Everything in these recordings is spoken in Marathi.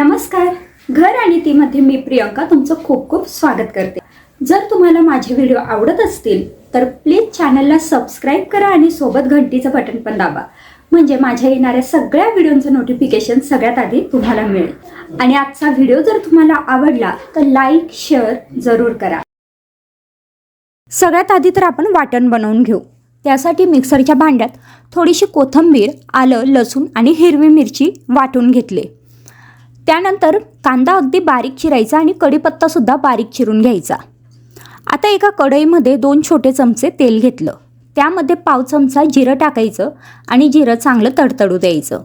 नमस्कार. घर आणि तीमध्ये मी प्रियंका तुमचं खूप खूप स्वागत करते. जर तुम्हाला माझे व्हिडिओ आवडत असतील तर प्लीज चॅनलला सबस्क्राईब करा आणि सोबत घंटीचं बटन पण दाबा. म्हणजे माझ्या येणाऱ्या सगळ्या व्हिडिओचं नोटिफिकेशन सगळ्यात आधी तुम्हाला मिळेल. आणि आजचा व्हिडिओ जर तुम्हाला आवडला तर लाईक शेअर जरूर करा. सगळ्यात आधी तर आपण वाटण बनवून घेऊ. त्यासाठी मिक्सरच्या भांड्यात थोडीशी कोथिंबीर आलं लसूण आणि हिरवी मिरची वाटून घेतले. त्यानंतर कांदा अगदी बारीक चिरायचा आणि कढीपत्तासुद्धा बारीक चिरून घ्यायचा. आता एका कढईमध्ये दोन छोटे चमचे तेल घेतलं. त्यामध्ये पाव चमचा जिरं टाकायचं आणि जिरं चांगलं तडतडू द्यायचं.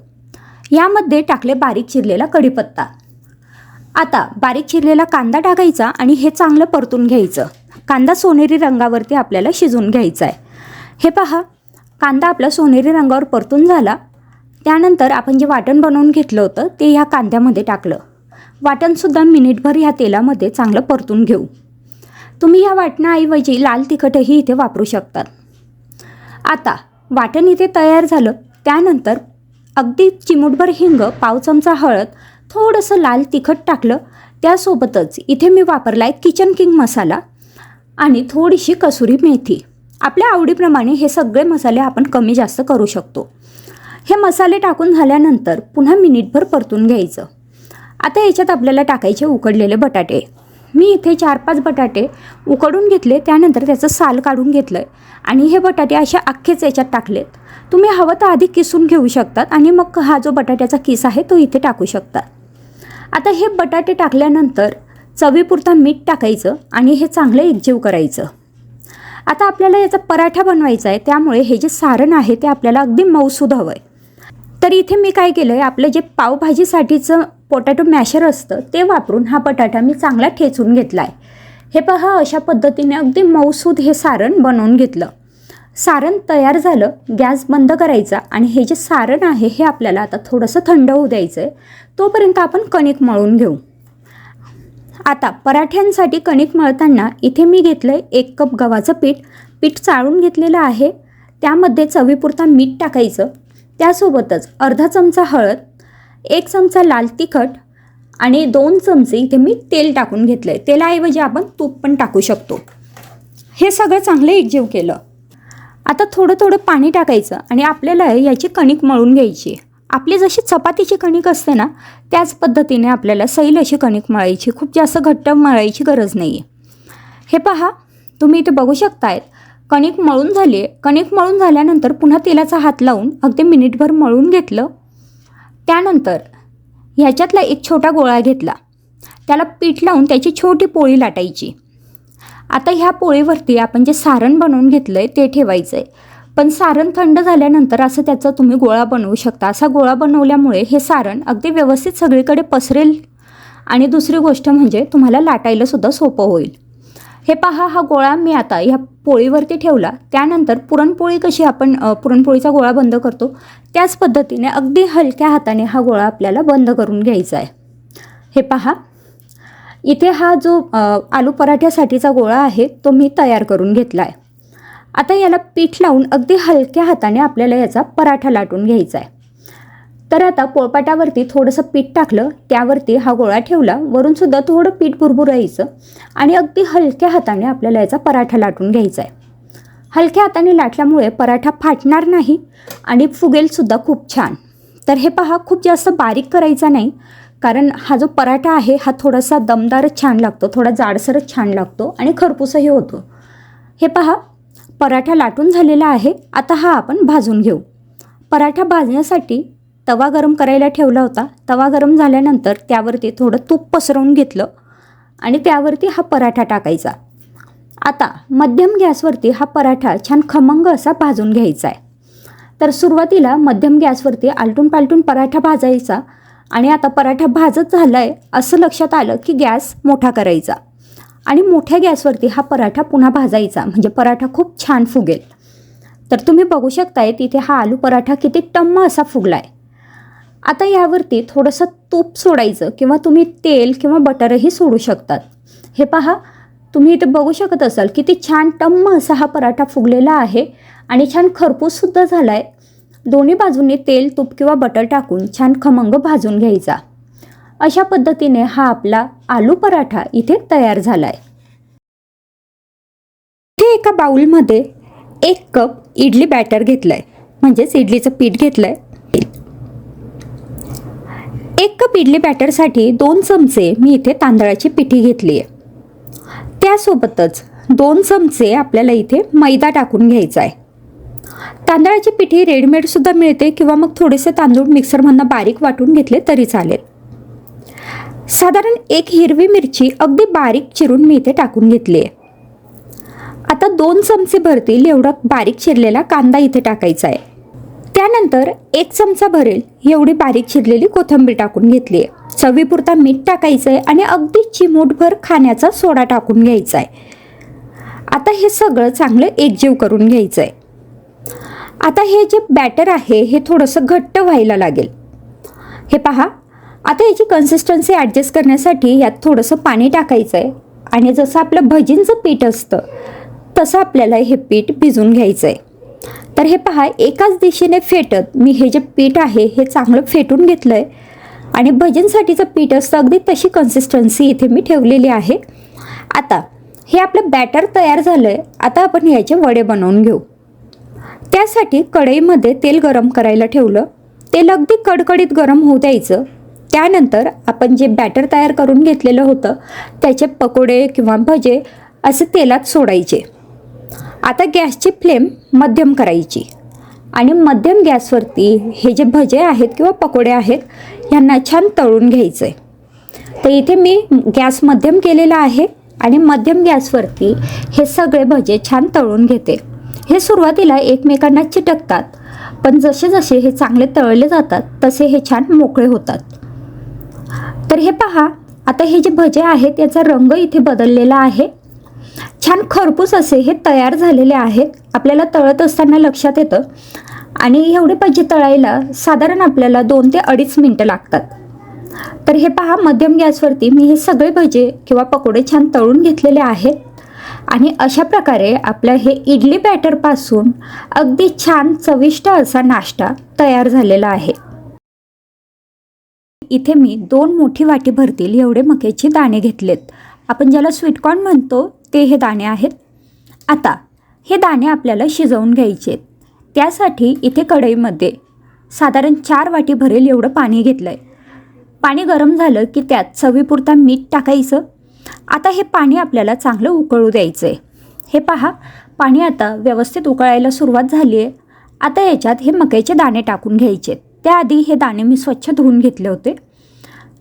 यामध्ये टाकले बारीक चिरलेला कढीपत्ता. आता बारीक चिरलेला कांदा टाकायचा आणि हे चांगलं परतून घ्यायचं. कांदा सोनेरी रंगावरती आपल्याला शिजवून घ्यायचा आहे हे पहा कांदा आपला सोनेरी रंगावर परतून झाला. त्यानंतर आपण जे वाटण बनवून घेतलं होतं ते ह्या कांद्यामध्ये टाकलं. वाटणसुद्धा मिनिटभर ह्या तेलामध्ये चांगलं परतून घेऊ. तुम्ही ह्या वाटणाऐवजी लाल तिखटही इथे वापरू शकतात. आता वाटण इथे तयार झालं. त्यानंतर अगदी चिमूटभर हिंग पाव चमचा हळद थोडंसं लाल तिखट टाकलं. त्यासोबतच इथे मी वापरला आहे किचन किंग मसाला आणि थोडीशी कसुरी मेथी. आपल्या आवडीप्रमाणे हे सगळे मसाले आपण कमी जास्त करू शकतो. हे मसाले टाकून झाल्यानंतर पुन्हा मिनिटभर परतून घ्यायचं. आता याच्यात आपल्याला टाकायचे उकडलेले बटाटे. मी इथे चार पाच बटाटे उकडून घेतले त्यानंतर त्याचं साल काढून घेतलं आहे आणि हे बटाटे अशा अख्खेच याच्यात टाकलेत. तुम्ही हवं तर आधी किसून घेऊ शकतात आणि मग हा जो बटाट्याचा किस आहे तो इथे टाकू शकता आता हे बटाटे टाकल्यानंतर चवीपुरता मीठ टाकायचं आणि हे चांगलं एकजीव करायचं. आता आपल्याला याचा पराठा बनवायचा आहे त्यामुळे हे जे सारण आहे ते आपल्याला अगदी मऊसूद हवं आहे. तर इथे मी काय केलं आहे आपलं जे पावभाजीसाठीचं पोटॅटो मॅशर असतं ते वापरून हा बटाटा मी चांगला ठेचून घेतला आहे हे पहा अशा पद्धतीने अगदी मऊसूद हे सारण बनवून घेतलं. सारण तयार झालं गॅस बंद करायचा आणि हे जे सारण आहे हे आपल्याला आता थोडंसं थंड होऊ द्यायचं आहे तोपर्यंत आपण कणिक मळून घेऊ. आता पराठ्यांसाठी कणिक मळताना इथे मी घेतलं आहे एक कप गव्हाचं पीठ. पीठ चाळून घेतलेलं आहे. त्यामध्ये चवीपुरता मीठ टाकायचं. त्यासोबतच अर्धा चमचा हळद एक चमचा लाल तिखट आणि दोन चमचे इथे मी तेल टाकून घेतलं आहे तेलाऐवजी आपण तूप पण टाकू शकतो. हे सगळं चांगलं एकजीव केलं. आता थोडं थोडं पाणी टाकायचं आणि आपल्याला याची कणिक मळून घ्यायची. आपली जशी चपातीची कणिक असते ना त्याच पद्धतीने आपल्याला सैल अशी कणिक मळायची. खूप जास्त घट्ट मळायची गरज नाही आहे हे पहा तुम्ही इथे बघू शकतायत कणिक मळून झाली आहे. कणिक मळून झाल्यानंतर पुन्हा तेलाचा हात लावून अगदी मिनिटभर मळून घेतलं. त्यानंतर ह्याच्यातला एक छोटा गोळा घेतला. त्याला पीठ लावून त्याची छोटी पोळी लाटायची. आता ह्या पोळीवरती आपण जे सारण बनवून घेतलं आहे ते ठेवायचं आहे पण सारण थंड झाल्यानंतर असं त्याचा तुम्ही गोळा बनवू शकता. असा गोळा बनवल्यामुळे हे सारण अगदी व्यवस्थित सगळीकडे पसरेल. आणि दुसरी गोष्ट म्हणजे तुम्हाला लाटायलासुद्धा सोपं होईल. हे पहा हा गोळा मी आता ह्या पोळीवरती ठेवला. त्यानंतर पुरणपोळी कशी आपण पुरणपोळीचा गोळा बंद करतो त्याच पद्धतीने अगदी हलक्या हाताने हा गोळा आपल्याला बंद करून घ्यायचा आहे. हे पहा इथे हा जो आलू पराठ्यासाठीचा गोळा आहे तो मी तयार करून घेतला आहे. आता याला पीठ लावून अगदी हलक्या हाताने आपल्याला याचा पराठा लाटून घ्यायचा आहे. तर आता पोळपाटावरती थोडंसं पीठ टाकलं त्यावरती हा गोळा ठेवला वरूनसुद्धा थोडं पीठ भुरभुरायचं आणि अगदी हलक्या हाताने आपल्याला याचा पराठा लाटून घ्यायचा आहे हलक्या हाताने लाटल्यामुळे पराठा फाटणार नाही आणि फुगेलसुद्धा खूप छान. तर हे पहा खूप जास्त बारीक करायचा नाही कारण हा जो पराठा आहे हा थोडासा दमदारच छान लागतो थोडा जाडसरच छान लागतो आणि खरपूसही होतो. हे पहा पराठा लाटून झालेला आहे आता हा आपण भाजून घेऊ. पराठा भाजण्यासाठी तवा गरम करायला ठेवला होता. तवा गरम झाल्यानंतर त्यावरती थोडं तूप पसरवून घेतलं आणि त्यावरती हा पराठा टाकायचा. आता मध्यम गॅसवरती हा पराठा छान खमंग असा भाजून घ्यायचा आहे. तर सुरुवातीला मध्यम गॅसवरती आलटून पालटून पराठा भाजायचा आणि आता पराठा भाजत झाला आहे असं लक्षात आलं की गॅस मोठा करायचा. आणि मोठ्या गॅसवरती हा पराठा पुन्हा भाजायचा म्हणजे पराठा खूप छान फुगेल. तर तुम्ही बघू शकताय तिथे हा आलू पराठा किती टम्म असा फुगला आहे आता यावरती थोडंसं तूप सोडायचं किंवा तुम्ही तेल किंवा बटरही सोडू शकतात. हे पहा तुम्ही इथे बघू शकत असाल किती छान टम्म असा हा पराठा फुगलेला आहे आणि छान खरपूससुद्धा झाला आहे दोन्ही बाजूंनी तेल तूप किंवा बटर टाकून छान खमंग भाजून घ्यायचा. अशा पद्धतीने हा आपला आलू पराठा इथे तयार झाला आहे इथे एका बाउलमध्ये एक कप इडली बॅटर घेतलं आहे म्हणजेच इडलीचं पीठ घेतलं आहे एक कप इडली बॅटरसाठी दोन चमचे मी इथे तांदळाची पिठी घेतली आहे. त्यासोबतच दोन चमचे आपल्याला इथे मैदा टाकून घ्यायचा आहे. तांदळाची पिठी रेडीमेडसुद्धा मिळते किंवा मग थोडेसे तांदूळ मिक्सरमधनं बारीक वाटून घेतले तरी चालेल. साधारण एक हिरवी मिरची अगदी बारीक चिरून मी इथे टाकून घेतली आहे. आता दोन चमचे भरतील एवढा बारीक चिरलेला कांदा इथे टाकायचा आहे. त्यानंतर एक चमचा भरेल एवढी बारीक चिरलेली कोथिंबीर टाकून घेतली आहे. चवीपुरता मीठ टाकायचं आहे आणि अगदी चिमूटभर खाण्याचा सोडा टाकून घ्यायचा आहे आता हे सगळं चांगलं एकजीव करून घ्यायचं आहे आता हे जे बॅटर आहे हे थोडंसं घट्ट व्हायला लागेल. हे पहा आता याची कन्सिस्टन्सी ॲडजस्ट करण्यासाठी यात थोडंसं पाणी टाकायचं आहे आणि जसं आपलं भजींचं पीठ असतं तसं आपल्याला हे पीठ भिजून घ्यायचं आहे तर हे पहा एकाच दिशेने फेटत मी हे जे पीठ आहे हे चांगलं फेटून घेतलं आहे आणि भजनसाठीचं पीठ असतं अगदी तशी कन्सिस्टन्सी इथे मी ठेवलेली आहे. आता हे आपलं बॅटर तयार झालं आहे आता आपण याचे वडे बनवून घेऊ. त्यासाठी कढईमध्ये तेल गरम करायला ठेवलं. तेल अगदी कडकडीत गरम होऊ द्यायचं. त्यानंतर आपण जे बॅटर तयार करून घेतलेलं होतं त्याचे पकोडे किंवा भजे असे तेलात सोडायचे. आता गॅसची फ्लेम मध्यम करायची. आणि मध्यम गॅसवरती हे जे भजे आहेत किंवा पकोडे आहेत ह्यांना छान तळून घ्यायचं आहे तर इथे मी गॅस मध्यम केलेला आहे आणि मध्यम गॅसवरती हे सगळे भजे छान तळून घेते. हे सुरुवातीला एकमेकांना चिटकतात पण जसे जसे हे चांगले तळले जातात तसे हे छान मोकळे होतात. तर हे पहा आता हे जे भजे आहेत याचा रंग इथे बदललेला आहे. छान खरपूस असे हे तयार झालेले आहेत. आपल्याला तळत असताना लक्षात येतं. आणि एवढे भजे तळायला साधारण आपल्याला दोन ते अडीच मिनटं लागतात. तर हे पहा मध्यम गॅसवरती मी हे सगळे भजे किंवा पकोडे छान तळून घेतलेले आहेत. आणि अशा प्रकारे आपलं हे इडली बॅटरपासून अगदी छान चविष्ट असा नाश्ता तयार झालेला आहे. इथे मी दोन मोठी वाटी भरतील एवढे मक्याचे दाणे घेतलेत. आपण ज्याला स्वीटकॉर्न म्हणतो ते हे दाणे आहेत. आता हे दाणे आपल्याला शिजवून घ्यायचे आहेत. त्यासाठी इथे कढईमध्ये साधारण चार वाटी भरेल एवढं पाणी घेतलं आहे पाणी गरम झालं की त्यात चवीपुरता मीठ टाकायचं. आता हे पाणी आपल्याला चांगलं उकळू द्यायचं आहे हे पहा पाणी आता व्यवस्थित उकळायला सुरुवात झाली आहे. आता याच्यात हे मक्याचे दाणे टाकून घ्यायचे त्याआधी हे दाणे मी स्वच्छ धुवून घेतले होते.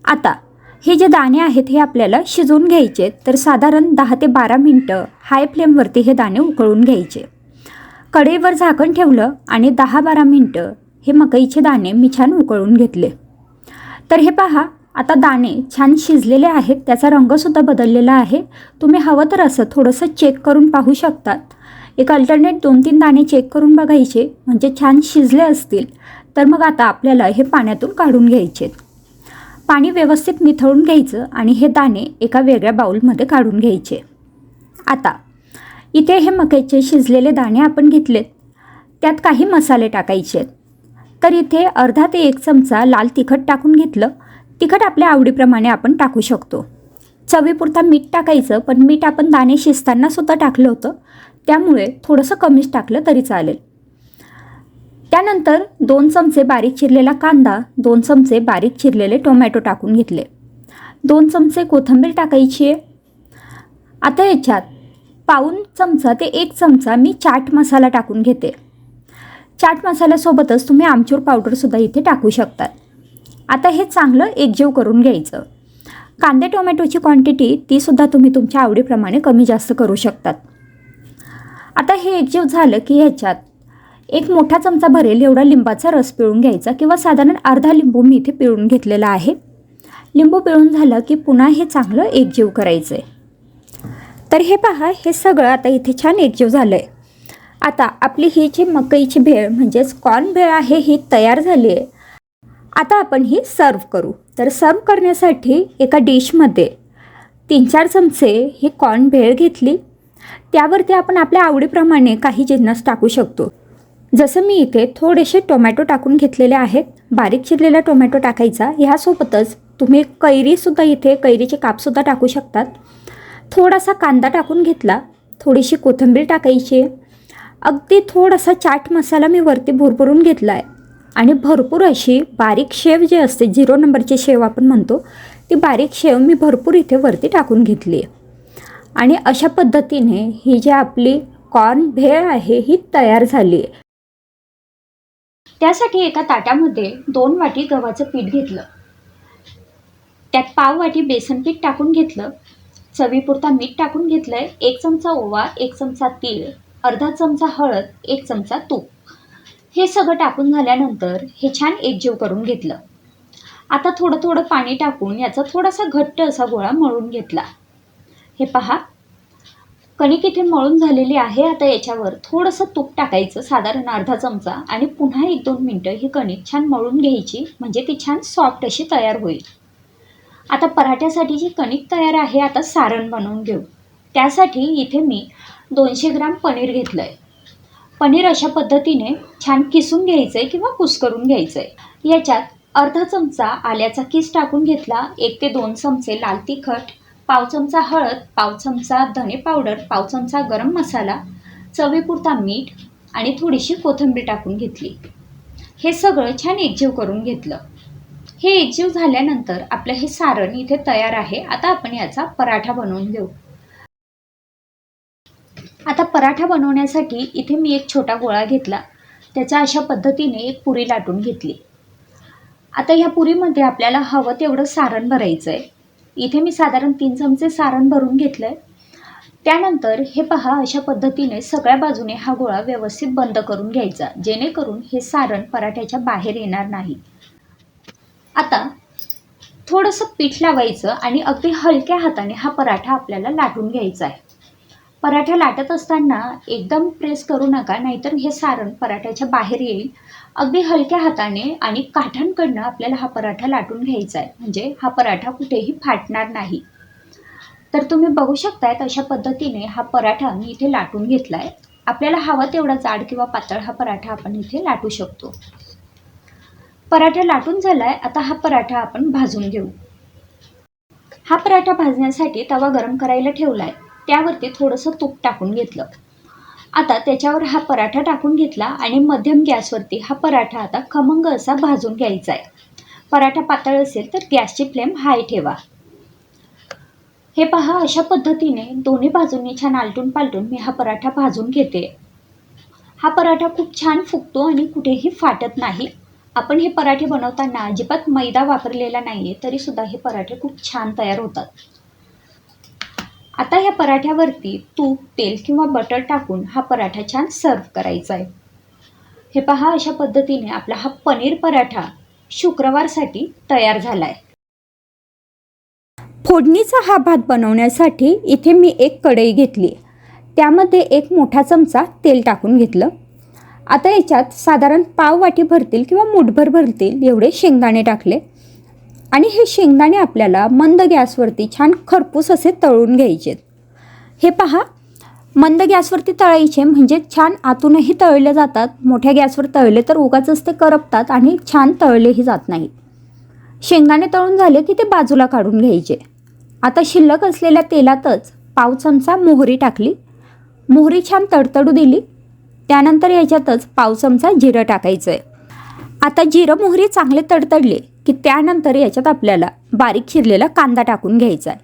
आता हे जे दाणे आहेत हे आपल्याला शिजवून घ्यायचे तर साधारण दहा ते बारा मिनटं हाय फ्लेमवरती हे दाणे उकळून घ्यायचे. कढईवर झाकण ठेवलं आणि दहा बारा मिनटं हे मकईचे दाणे मी छान उकळून घेतले. तर हे पहा आता दाणे छान शिजलेले आहेत. त्याचा रंगसुद्धा बदललेला आहे. तुम्ही हवं तर असं थोडंसं चेक करून पाहू शकतात. एक अल्टरनेट दोन तीन दाणे चेक करून बघायचे म्हणजे छान शिजले असतील. तर मग आता आपल्याला हे पाण्यातून काढून घ्यायचे पाणी व्यवस्थित निथळून घ्यायचं आणि हे दाणे एका वेगळ्या बाऊलमध्ये काढून घ्यायचे. आता इथे हे मक्याचे शिजलेले दाणे आपण घेतलेत. त्यात काही मसाले टाकायचे आहेत. तर इथे अर्धा ते एक चमचा लाल तिखट टाकून घेतलं. तिखट आपल्या आवडीप्रमाणे आपण टाकू शकतो. चवीपुरता मीठ टाकायचं पण मीठ आपण दाणे शिजताना सुद्धा टाकलं होतं. त्यामुळे थोडंसं कमीच टाकलं तरी चालेल. त्यानंतर दोन चमचे बारीक चिरलेला कांदा दोन चमचे बारीक चिरलेले टोमॅटो टाकून घेतले. दोन चमचे कोथिंबीर टाकायची. आहे आता याच्यात पाऊन चमचा ते एक चमचा मी चाट मसाला टाकून घेते. चाट मसाल्यासोबतच तुम्ही आमचूर पावडरसुद्धा इथे टाकू शकतात आता हे चांगलं एकजीव करून घ्यायचं. कांदे टोमॅटोची क्वांटिटी तीसुद्धा तुम्ही तुमच्या आवडीप्रमाणे कमी जास्त करू शकतात. आता हे एकजीव झालं की ह्याच्यात एक मोठा चमचा भरेल एवढा लिंबाचा रस पिळून घ्यायचा किंवा साधारण अर्धा लिंबू मी इथे पिळून घेतलेला आहे. लिंबू पिळून झालं की पुन्हा हे चांगलं एकजीव करायचं आहे तर हे पहा हे सगळं आता इथे छान एकजीव झालं आहे आता आपली ही जी मकईची भेळ म्हणजेच कॉर्न भेळ आहे ही तयार झाली आहे आता आपण ही सर्व करू. तर सर्व करण्यासाठी एका डिशमध्ये तीन चार चमचे ही कॉर्न भेळ घेतली. त्यावरती आपण आपल्या आवडीप्रमाणे काही जिन्नस टाकू शकतो. जसं मी इथे थोडेसे टोमॅटो टाकून घेतलेले आहेत बारीक चिरलेला टोमॅटो टाकायचा. ह्यासोबतच तुम्ही कैरीसुद्धा इथे कैरीचे कापसुद्धा टाकू शकतात. थोडासा कांदा टाकून घेतला. थोडीशी कोथिंबीर टाकायची. अगदी थोडासा चाट मसाला मी वरती भरभरून घेतला आहे आणि भरपूर अशी बारीक शेव जे असते झिरो नंबरची शेव आपण म्हणतो ती बारीक शेव मी भरपूर इथे वरती टाकून घेतली आहे. आणि अशा पद्धतीने ही जी आपली कॉर्न भेळ आहे ही तयार झाली आहे. त्यासाठी एका ताटामध्ये दोन वाटी गव्हाचं पीठ घेतलं. त्यात पाव वाटी बेसन पीठ टाकून घेतलं. चवीपुरता मीठ टाकून घेतलंय. एक चमचा ओवा एक चमचा तीळ अर्धा चमचा हळद एक चमचा तूप. हे सगळं टाकून झाल्यानंतर हे छान एकजीव करून घेतलं. आता थोडं थोडं पाणी टाकून याचा थोडासा घट्ट असा गोळा मळून घेतला. हे पहा कणिक इथे मळून झालेली आहे. आता याच्यावर थोडंसं तूप टाकायचं साधारण अर्धा चमचा. आणि पुन्हा एक दोन मिनटं ही कणिक छान मळून घ्यायची. म्हणजे ती छान सॉफ्ट अशी तयार होईल. आता पराठ्यासाठी जी कणिक तयार आहे आता सारण बनवून घेऊ. त्यासाठी इथे मी दोनशे ग्राम पनीर घेतलं आहे पनीर अशा पद्धतीने छान किसून घ्यायचं आहे किंवा कुस्करून घ्यायचं आहे याच्यात अर्धा चमचा आल्याचा किस टाकून घेतला. एक ते दोन चमचे लाल तिखट. पाव चमचा हळद पाव चमचा धने पावडर पाव चमचा गरम मसाला चवीपुरता मीठ आणि थोडीशी कोथिंबीर टाकून घेतली. हे सगळं छान एकजीव करून घेतलं. हे एकजीव झाल्यानंतर आपलं हे सारण इथे तयार आहे. आता आपण याचा पराठा बनवून घेऊ. आता पराठा बनवण्यासाठी इथे मी एक छोटा गोळा घेतला. त्याच्या अशा पद्धतीने एक पुरी लाटून घेतली. आता ह्या पुरीमध्ये आपल्याला हवं तेवढं सारण भरायचं आहे इथे मी साधारण तीन चमचे सारण भरून घेतलं आहे त्यानंतर हे पहा अशा पद्धतीने सगळ्या बाजूने हा गोळा व्यवस्थित बंद करून घ्यायचा जेणेकरून हे सारण पराठ्याच्या बाहेर येणार नाही. आता थोडंसं पीठ लावायचं आणि अगदी हलक्या हाताने हा पराठा आपल्याला लाटून घ्यायचा आहे. पराठा लाटत असताना एकदम प्रेस करू नका नाहीतर हे सारण पराठ्याच्या बाहेर येईल. अगदी हलक्या हाताने आणि काठांकडनं आपल्याला हा पराठा लाटून घ्यायचा आहे. म्हणजे हा पराठा कुठेही फाटणार नाही. तर तुम्ही बघू शकतायत अशा पद्धतीने हा पराठा मी इथे लाटून घेतला आहे आपल्याला हवा तेवढा जाड किंवा पातळ हा पराठा आपण इथे लाटू शकतो. पराठा लाटून झाला आहे आता हा पराठा आपण भाजून घेऊ. हा पराठा भाजण्यासाठी तवा गरम करायला ठेवला आहे त्यावरती थोडंसं तूप टाकून घेतलं. आता त्याच्यावर हा पराठा टाकून घेतला आणि मध्यम गॅसवरती हा पराठा आता खमंग असा भाजून घ्यायचा आहे. पराठा पातळ असेल तर गॅसची फ्लेम हाय ठेवा. हे पहा अशा पद्धतीने दोन्ही बाजूंनी छान आलटून पालटून मी हा पराठा भाजून घेते. हा पराठा खूप छान फुगतो आणि कुठेही फाटत नाही. आपण हे पराठे बनवताना अजिबात मैदा वापरलेला नाही आहे तरीसुद्धा हे पराठे खूप छान तयार होतात. आता ह्या पराठ्यावरती तूप तेल किंवा बटर टाकून हा पराठा छान सर्व करायचा आहे. हे पहा अशा पद्धतीने आपला हा पनीर पराठा शुक्रवारसाठी तयार झाला आहे फोडणीचा हा भात बनवण्यासाठी इथे मी एक कढई घेतली. त्यामध्ये एक मोठा चमचा तेल टाकून घेतलं. आता याच्यात साधारण पाव वाटी भरतील किंवा मुठभर भरतील एवढे शेंगदाणे टाकले. आणि हे शेंगदाणे आपल्याला मंद गॅसवरती छान खरपूस असे तळून घ्यायचे हे पहा मंद गॅसवरती तळायचे म्हणजे छान आतूनही तळले जातात मोठ्या गॅसवर तळले तर उगाच ते करपतात आणि छान तळलेही जात नाहीत. शेंगदाणे तळून झाले की ते बाजूला काढून घ्यायचे. आता शिल्लक असलेल्या तेलातच पाव चमचा मोहरी टाकली. मोहरी छान तडतडू दिली. त्यानंतर याच्यातच पाव चमचा जिरं टाकायचं आहे आता जिरं मोहरी चांगले तडतडले. की त्यानंतर याच्यात आपल्याला बारीक चिरलेला कांदा टाकून घ्यायचा आहे.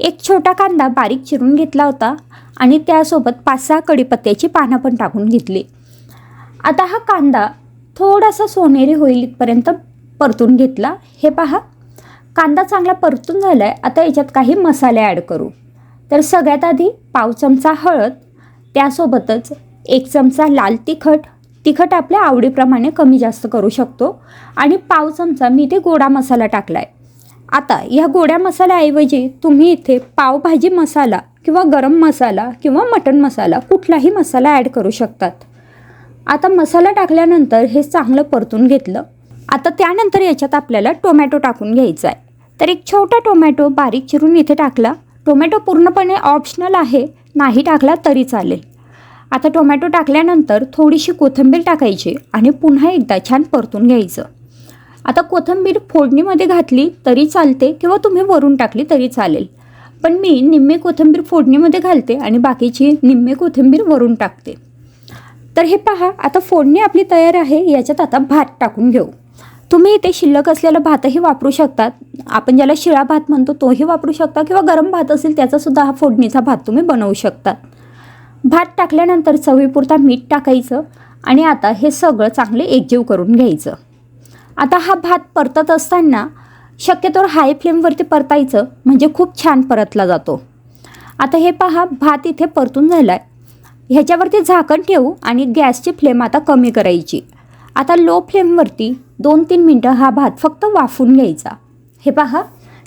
एक छोटा कांदा बारीक चिरून घेतला होता आणि त्यासोबत पाच सहा कडीपत्त्याची पानं पण टाकून घेतली. आता हा कांदा थोडासा सोनेरी होईल इथपर्यंत परतून घेतला. हे पहा कांदा चांगला परतून झाला आहे आता याच्यात काही मसाले ॲड करू. तर सगळ्यात आधी पाव चमचा हळद त्यासोबतच एक चमचा लाल तिखट तिखट आपल्या आवडीप्रमाणे कमी जास्त करू शकतो. आणि पाव चमचा मी इथे गोडा मसाला टाकला आहे आता ह्या गोड्या मसाल्याऐवजी तुम्ही इथे पावभाजी मसाला किंवा गरम मसाला किंवा मटण मसाला कुठलाही मसाला ॲड करू शकतात. आता मसाला टाकल्यानंतर हे चांगलं परतून घेतलं. आता त्यानंतर याच्यात आपल्याला टोमॅटो टाकून घ्यायचा आहे तर एक छोटा टोमॅटो बारीक चिरून इथे टाकला. टोमॅटो पूर्णपणे ऑप्शनल आहे. नाही टाकला तरी चालेल. आता टोमॅटो टाकल्यानंतर थोडीशी कोथिंबीर टाकायची आणि पुन्हा एकदा छान परतून घ्यायचं. आता कोथिंबीर फोडणीमध्ये घातली तरी चालते किंवा तुम्ही वरून टाकली तरी चालेल. पण मी निम्मे कोथिंबीर फोडणीमध्ये घालते आणि बाकीची निम्मे कोथिंबीर वरून टाकते. तर हे पहा आता फोडणी आपली तयार आहे याच्यात आता भात टाकून घेऊ. तुम्ही इथे शिल्लक असलेला भातही वापरू शकतात आपण ज्याला शिळा भात म्हणतो तोही वापरू शकता किंवा गरम भात असेल त्याचासुद्धा हा फोडणीचा भात तुम्ही बनवू शकतात भात टाकल्यानंतर चवीपुरता मीठ टाकायचं आणि आता हे सगळं चांगले एकजीव करून घ्यायचं. आता हा भात परतत असताना शक्यतोवर हाय फ्लेमवरती परतायचं म्हणजे खूप छान परतला जातो. आता हे पहा भात इथे परतून झाला आहे ह्याच्यावरती झाकण ठेवू आणि गॅसची फ्लेम आता कमी करायची. आता लो फ्लेमवरती दोन तीन मिनटं हा भात फक्त वाफून घ्यायचा. हे पहा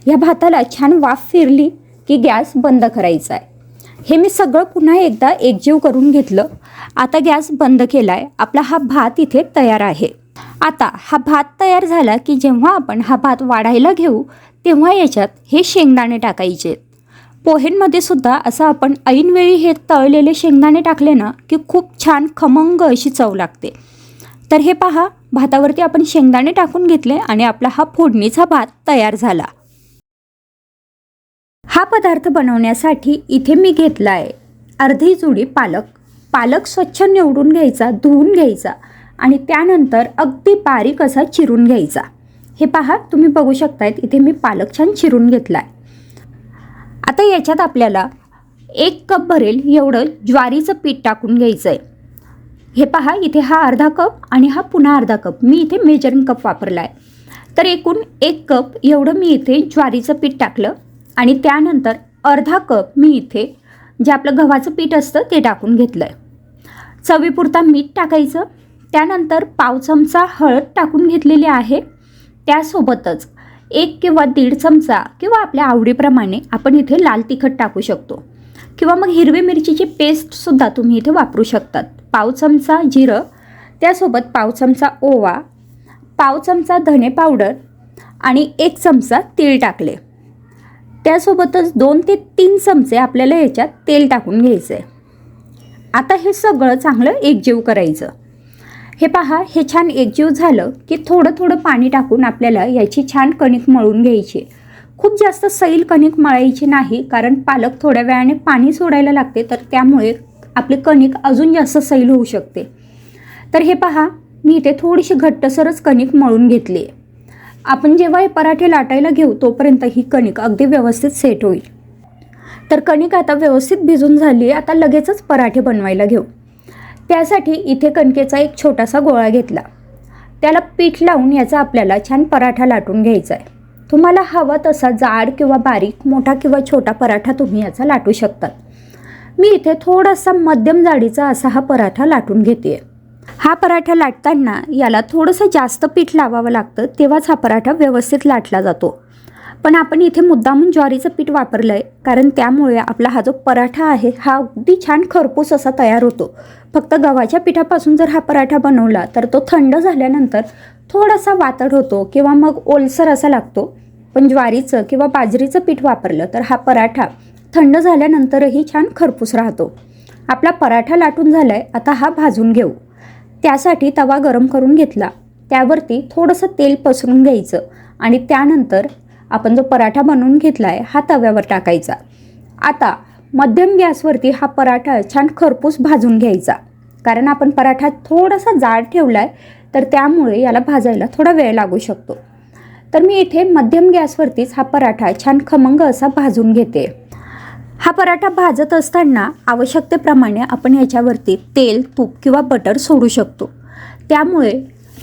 ह्या भाताला छान वाफ फिरली की गॅस बंद करायचा आहे हे मी सगळं पुन्हा एकदा एकजीव करून घेतलं. आता गॅस बंद केला आहे आपला हा भात इथे तयार आहे. आता हा भात तयार झाला की जेव्हा आपण हा भात वाढायला घेऊ तेव्हा याच्यात हे शेंगदाणे टाकायचे. पोहेंमध्ये सुद्धा असं आपण ऐनवेळी हे तळलेले शेंगदाणे टाकले ना की खूप छान खमंग अशी चव लागते. तर हे पहा भातावरती आपण शेंगदाणे टाकून घेतले आणि आपला हा फोडणीचा भात तयार झाला. हा पदार्थ बनवण्यासाठी इथे मी घेतला आहे अर्धी जुडी पालक. पालक स्वच्छ निवडून घ्यायचा धुवून घ्यायचा आणि त्यानंतर अगदी बारीक असा चिरून घ्यायचा. हे पहा तुम्ही बघू शकतायत इथे मी पालक छान चिरून घेतला आहे आता याच्यात आपल्याला एक कप भरेल एवढं ज्वारीचं पीठ टाकून घ्यायचं आहे हे पहा इथे हा अर्धा कप आणि हा पुन्हा अर्धा कप. मी इथे मेजरिंग कप वापरला आहे तर एकूण एक कप एवढं मी इथे ज्वारीचं पीठ टाकलं. आणि त्यानंतर अर्धा कप मी इथे जे आपलं गव्हाचं पीठ असतं ते टाकून घेतलं आहे चवीपुरता मीठ टाकायचं. त्यानंतर पाव चमचा हळद टाकून घेतलेली आहे. त्यासोबतच एक किंवा दीड चमचा किंवा आपल्या आवडीप्रमाणे आपण इथे लाल तिखट टाकू शकतो. किंवा मग हिरवी मिरचीची पेस्टसुद्धा तुम्ही इथे वापरू शकतात. पाव चमचा जिरं त्यासोबत पाव चमचा ओवा पाव चमचा धने पावडर आणि एक चमचा तीळ टाकले. त्यासोबतच दोन ते तीन चमचे आपल्याला याच्यात तेल टाकून घ्यायचं आहे आता हे सगळं चांगलं एकजीव करायचं. हे पहा हे छान एकजीव झालं की थोडं थोडं पाणी टाकून आपल्याला याची छान कणिक मळून घ्यायची. खूप जास्त सैल कणिक मळायची नाही कारण पालक थोड्या वेळाने पाणी सोडायला लागते तर त्यामुळे आपली कणिक अजून जास्त सैल होऊ शकते. तर हे पहा मी इथे थोडीशी घट्टसरच कणिक मळून घेतली आहे आपण जेव्हा हे पराठे लाटायला घेऊ तोपर्यंत ही कणिक अगदी व्यवस्थित सेट होईल. तर कणिक आता व्यवस्थित भिजून झाली आहे आता लगेचच पराठे बनवायला घेऊ. त्यासाठी इथे कणकेचा एक छोटासा गोळा घेतला. त्याला पीठ लावून याचा आपल्याला छान पराठा लाटून घ्यायचा आहे तुम्हाला हवा तसा जाड किंवा बारीक मोठा किंवा छोटा पराठा तुम्ही याचा लाटू शकतात मी इथे थोडासा मध्यम जाडीचा असा हा पराठा लाटून घेते हा पराठा लाटताना याला थोडंसं जास्त पीठ लावावं लागतं तेव्हाच हा पराठा व्यवस्थित लाटला जातो. पण आपण इथे मुद्दामून ज्वारीचं पीठ वापरलं आहे कारण त्यामुळे आपला हा जो पराठा आहे हा अगदी छान खरपूस असा तयार होतो. फक्त गव्हाच्या पिठापासून जर हा पराठा बनवला तर तो थंड झाल्यानंतर थोडासा वातड होतो किंवा मग ओलसर असा लागतो. पण ज्वारीचं किंवा बाजरीचं पीठ वापरलं तर हा पराठा थंड झाल्यानंतरही छान खरपूस राहतो. आपला पराठा लाटून झाला आहे आता हा भाजून घेऊ. त्यासाठी तवा गरम करून घेतला. त्यावरती थोडंसं तेल पसरून घ्यायचं आणि त्यानंतर आपण जो पराठा बनवून घेतला आहे हा तव्यावर टाकायचा. आता मध्यम गॅसवरती हा पराठा छान खरपूस भाजून घ्यायचा. कारण आपण पराठा थोडासा जाड ठेवला आहे तर त्यामुळे याला भाजायला थोडा वेळ लागू शकतो. तर मी इथे मध्यम गॅसवरतीच हा पराठा छान खमंग असा भाजून घेते. हा पराठा भाजत असताना आवश्यकतेप्रमाणे आपण याच्यावरती तेल तूप किंवा बटर सोडू शकतो. त्यामुळे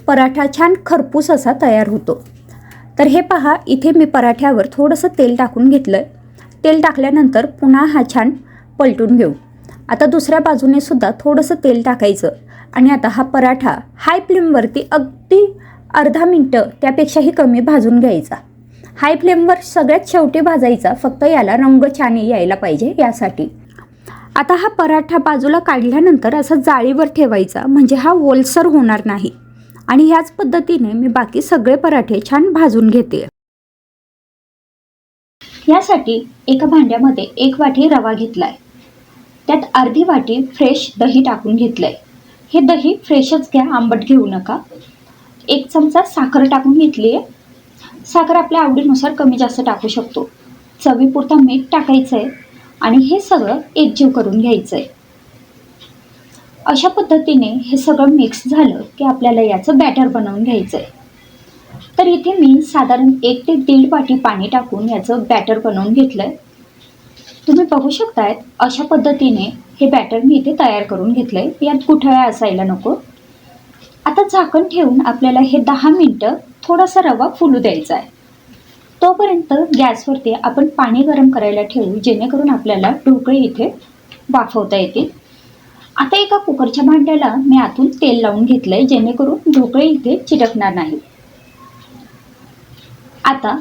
पराठा छान खरपूस असा तयार होतो. तर हे पहा इथे मी पराठ्यावर थोडंसं तेल टाकून घेतलं आहे तेल टाकल्यानंतर पुन्हा हा छान पलटून घेऊ. आता दुसऱ्या बाजूने सुद्धा थोडंसं तेल टाकायचं आणि आता हा पराठा हाय फ्लेमवरती अगदी अर्धा मिनटं त्यापेक्षाही कमी भाजून घ्यायचा. हाय फ्लेमवर सगळ्यात शेवटी भाजायचा फक्त याला रंग छान यायला पाहिजे यासाठी. आता हा पराठा बाजूला काढल्यानंतर असा जाळीवर ठेवायचा म्हणजे हा ओलसर होणार नाही. आणि ह्याच पद्धतीने मी बाकी सगळे पराठे छान भाजून घेते. यासाठी एका भांड्यामध्ये एक वाटी रवा घेतलाय. त्यात अर्धी वाटी फ्रेश दही टाकून घेतलंय. हे दही फ्रेशच घ्या आंबट घेऊ नका. एक चमचा साखर टाकून घेतली आहे साखर आपल्या आवडीनुसार कमी जास्त टाकू शकतो. चवीपुरता मीठ टाकायचं आहे आणि हे सगळं एकजीव करून घ्यायचं आहे अशा पद्धतीने हे सगळं मिक्स झालं की आपल्याला याचं बॅटर बनवून घ्यायचं आहे तर इथे मी साधारण एक ते दीड वाटी पाणी टाकून याचं बॅटर बनवून घेतलं आहे तुम्ही बघू शकतायत अशा पद्धतीने हे बॅटर मी इथे तयार करून घेतलं आहे यात कुठळ्या असायला नको. आता झाकण ठेवून आपल्याला हे दहा मिनटं थोडासा रवा फुलू द्यायचा आहे. तोपर्यंत गॅसवरती आपण पाणी गरम करायला ठेवू जेणेकरून आपल्याला ढोकळे इथे वाफवता येतील. आता एका कुकरच्या भांड्याला मी आतून तेल लावून घेतलं आहे जेणेकरून ढोकळे इथे चिटकणार नाही आता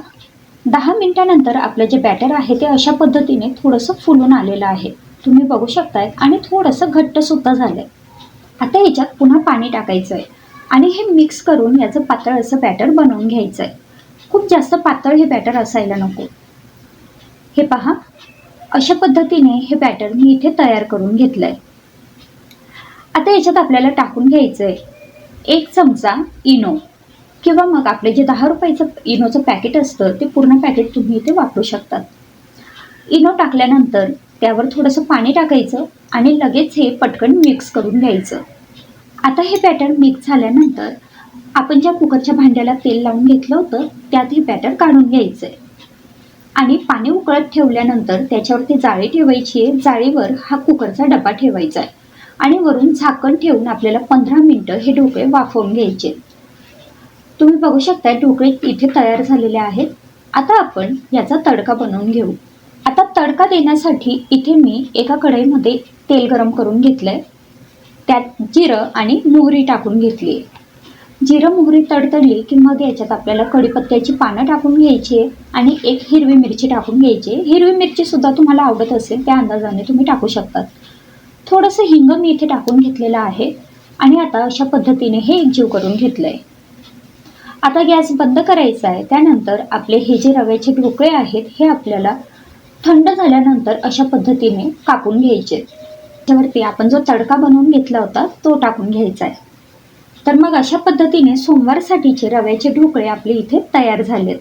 दहा मिनटानंतर आपलं जे बॅटर आहे ते अशा पद्धतीने थोडंसं फुलून आलेलं आहे. तुम्ही बघू शकताय आणि थोडंसं घट्टसुद्धा झालं आहे आता ह्याच्यात पुन्हा पाणी टाकायचं आहे आणि हे मिक्स करून याचं पातळ असं बॅटर बनवून घ्यायचं आहे खूप जास्त पातळ हे बॅटर असायला नको. हे पहा अशा पद्धतीने हे बॅटर मी इथे तयार करून घेतलं आहे आता याच्यात आपल्याला टाकून घ्यायचं आहे एक चमचा इनो. किंवा मग आपले जे दहा रुपयाचं इनोचं पॅकेट असतं ते पूर्ण पॅकेट तुम्ही इथे वापरू शकतात. इनो टाकल्यानंतर त्यावर थोडंसं पाणी टाकायचं आणि लगेच हे पटकन मिक्स करून घ्यायचं. आता हे बॅटर मिक्स झाल्यानंतर आपण ज्या कुकरच्या भांड्याला तेल लावून घेतलं होतं त्यात हे बॅटर काढून घ्यायचं आहे आणि पाणी उकळत ठेवल्यानंतर त्याच्यावरती जाळी ठेवायची आहे. जाळीवर हा कुकरचा डबा ठेवायचा आहे आणि वरून झाकण ठेवून आपल्याला पंधरा मिनटं हे ढोकळे वाफवून घ्यायचे. तुम्ही बघू शकता ढोकळे इथे तयार झालेले आहेत. आता आपण याचा तडका बनवून घेऊ. आता तडका देण्यासाठी इथे मी एका कढईमध्ये तेल गरम करून घेतलं आहे त्यात जिरं आणि मोहरी टाकून घेतली आहे जिरं मोहरी तडतडली की मग याच्यात आपल्याला कढीपत्त्याची पानं टाकून घ्यायची आहे आणि एक हिरवी मिरची टाकून घ्यायची आहे. हिरवी मिरचीसुद्धा तुम्हाला आवडत असेल त्या अंदाजाने तुम्ही टाकू शकतात. थोडंसं हिंग मी इथे टाकून घेतलेलं आहे आणि आता अशा पद्धतीने हे एकजीव करून घेतलं आहे आता गॅस बंद करायचा आहे. त्यानंतर आपले हे जे रव्याचे ढोकळे आहेत हे आपल्याला थंड झाल्यानंतर अशा पद्धतीने कापून घ्यायचे. त्यावरती आपण जो तडका बनवून घेतला होता तो टाकून घ्यायचा आहे. तर मग अशा पद्धतीने सोमवारसाठीचे रव्याचे ढोकळे आपले इथे तयार झालेत.